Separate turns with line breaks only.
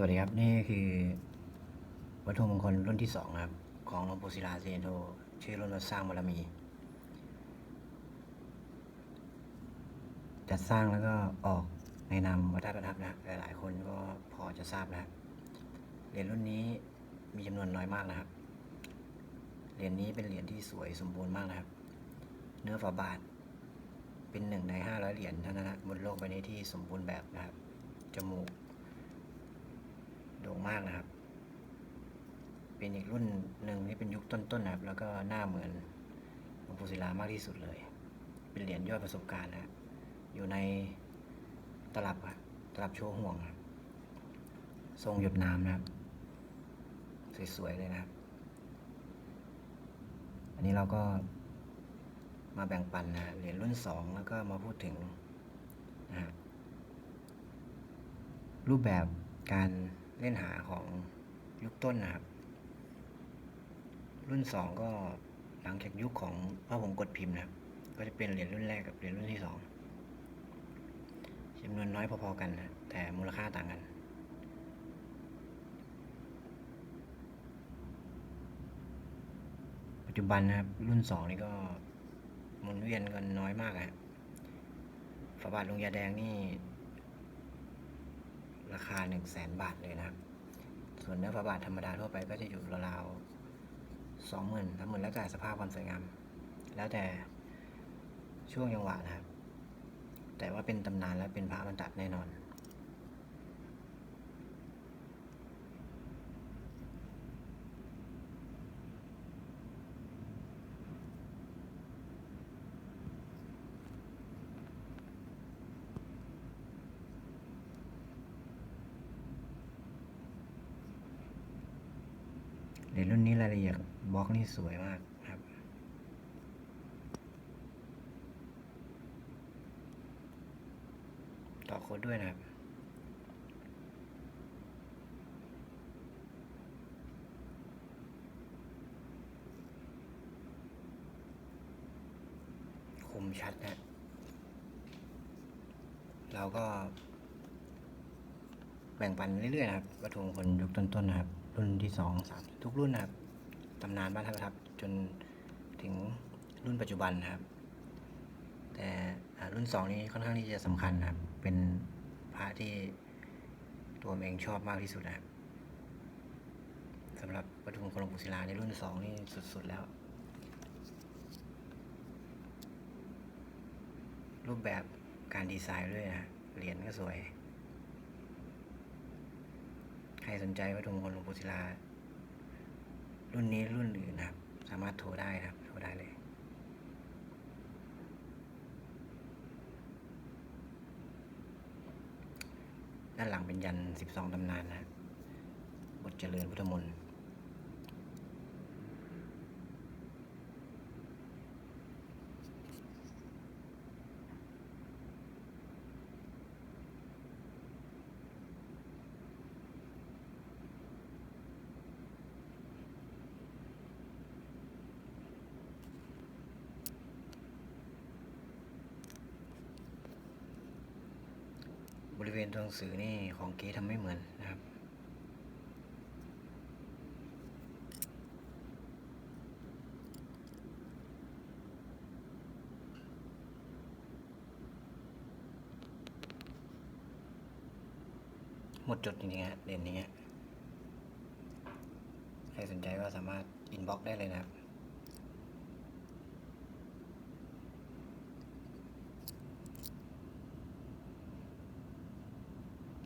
สวัสดีครับ นี่คือ วัตถุมงคลรุ่นที่สองครับ ของหลวงปู่ศิลาเซนโทชื่อรุ่นสร้างบารมี จัดสร้างแล้วก็ออกในนามวัดประทับนะหลายๆคนก็พอจะทราบนะเหรียญรุ่นนี้มีจำนวนน้อยมากนะครับ เหรียญนี้เป็นเหรียญที่สวยสมบูรณ์มากนะครับ เนื้อฝาบาท เป็นหนึ่งในห้าร้อยเหรียญเท่านั้นนะบนโลกใบนี้ที่สมบูรณ์แบบนะครับจมูก มากนะครับ เป็นอีกรุ่นหนึ่งที่เป็นยุคต้นๆนะครับ แล้วก็หน้าเหมือนหลวงปู่ศิลามากที่สุดเลย เป็นเหรียญยอดประสบการณ์นะอยู่ในตลับครับตลับโชว์ห่วง ทรงหยดน้ำนะครับ สวยๆเลยนะครับ อันนี้เราก็มาแบ่งปันนะเหรียญรุ่นสองแล้วก็มาพูดถึงนะฮะรูปแบบการ เล่นหาของยุคต้นนะครับ รุ่นสองก็หลังจากยุคของพระผงกดพิมพ์นะครับ ก็จะเป็นเหรียญรุ่นแรกกับเหรียญรุ่นที่สองจำนวนน้อยพอๆกันนะแต่มูลค่าต่างกัน ปัจจุบันนะครับ รุ่นสองนี่ก็หมุนเวียนกันน้อยมากอะฝาบาทลงยาแดงนี่ ราคาหนึ่งแสนบาทเลยนะครับ ส่วนเนื้อฝาบาทธรรมดาทั่วไปก็จะอยู่ราวๆสองหมื่นสามหมื่นแล้วแต่สภาพความสวยงาม แล้วแต่ช่วงจังหวะนะครับ แต่ว่าเป็นตำนานและเป็นพระบรรดา น่นอนเหรียญรุ่นนี้รายละเอียดบล็อกนี่สวยมากครับต่อโค้ดด้วยนะครับคมชัดนะ เราก็ แบ่งปันเรื่อยๆนะครับวัตถุมงคลยุคต้นๆนะครับ รุ่นที่สองสามทุกรุ่นนะครับตำนานบ้านท่าประทับจนถึงรุ่นปัจจุบันนะครับ แต่รุ่นสองนี้ค่อนข้างที่จะสำคัญนะครับ เป็นพระที่ตัวเองชอบมากที่สุดนะครับสำหรับวัตถุมงคลหลวงปู่ศิลาในรุ่นสองนี่สุดๆแล้ว รูปแบบการดีไซน์ด้วยนะเหรียญก็สวย รสนใจวัตถุมงคลหลวงปู่ศิลา รุ่นนี้รุ่นอื่นนะครับ สามารถโทรได้นะครับ โทรได้เลย ด้านหลังเป็นยันสิบสองตำนานนะบทเจริญพุทธมนต์ บริเวณตัวหนังสือนี่ของเก๋ทำไม่เหมือนนะครับหมดจดจริงๆฮะเด่นนี้ฮะใครสนใจก็สามารถอินบ็อกได้เลยนะครับ